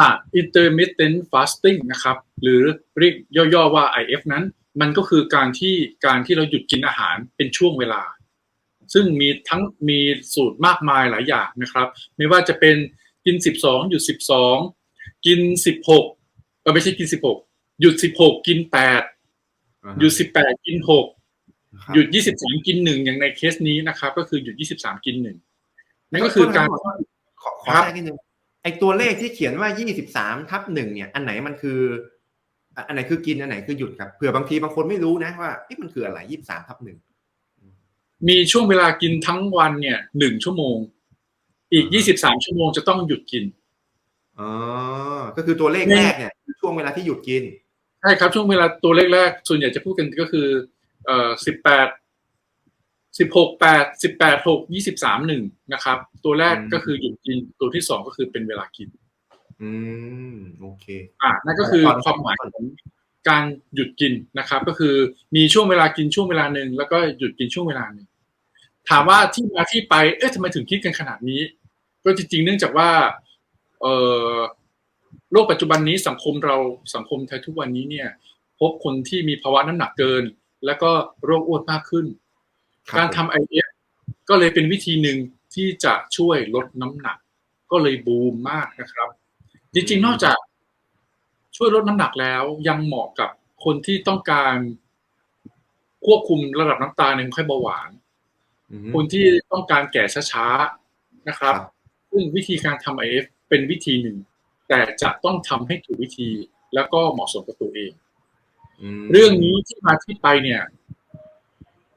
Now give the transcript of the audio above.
อ่า intermittent fasting นะครับ หรือเรียกย่อๆว่า IF นั้น มันก็คือการที่การที่เราหยุดกินอาหารเป็นช่วงเวลา ซึ่งมีทั้งมีสูตรมากมายหลายอย่างนะครับ ไม่ว่าจะเป็นกิน 12 หยุด 12 กิน 16เออไม่ใช่กิน 16 หยุด 16 กิน 8 หยุด 18 กิน 6 หยุด 23 กิน 1 อย่างในเคสนี้นะครับ ก็คือหยุด 23 กิน 1 นั่นก็คือการขอขอครับแทรกนิดนึง ไอตัวเลขที่เขียนว่า 23ทับหนึ่งเนี่ย อันไหนมันคือ อันไหนคือกิน อันไหนคือหยุดครับ เผื่อบางทีบางคนไม่รู้นะว่าเอ๊ะมันคืออะไร 23ทับหนึ่ง มีช่วงเวลากินทั้งวันเนี่ยหนึ่งชั่วโมง อีก 23 ชั่วโมงจะต้องหยุดกิน อ๋อ ก็คือตัวเลขแรกเนี่ยคือช่วงเวลาที่หยุดกิน ใช่ครับ ช่วงเวลาตัวเลขแรก ส่วนใหญ่จะพูดกันก็คือ เอ่อสิบแปด สิบหกแปดสิบแปดหกยี่สิบสามหนึ่งนะครับ ตัวแรกอืมก็คือหยุดกินตัวที่สองก็คือเป็นเวลากิน อืมโอเค อ่านั่นก็คือความหมายของการหยุดกินนะครับ ก็คือมีช่วงเวลากินช่วงเวลาหนึ่งแล้วก็หยุดกินช่วงเวลาหนึ่งถามว่าที่มาที่ไปเอ๊ะทำไมถึงคิดกันขนาดนี้ ก็จริงๆ เนื่องจากว่าเอ่อโลกปัจจุบันนี้สังคมเราสังคมไทยทุกวันนี้เนี่ย พบคนที่มีภาวะน้ำหนักเกิน แล้วก็โรคอ้วนมากขึ้นครับ การทำ IF ก็เลยเป็นวิธีหนึ่งที่จะช่วยลดน้ำหนัก ก็เลยบูมมากนะครับ จริงๆ นอกจากช่วยลดน้ำหนักแล้วยังเหมาะกับคนที่ต้องการควบคุมระดับน้ำตาลในคนไข้เบาหวานอืมคนที่ต้องการแก่ช้าๆนะครับครับซึ่งวิธีการทำ IF เป็นวิธีหนึ่ง แต่จะต้องทำให้ถูกวิธีแล้วก็เหมาะสมกับตัวเองมเรื่องนี้ที่มาที่ไปเนี่ย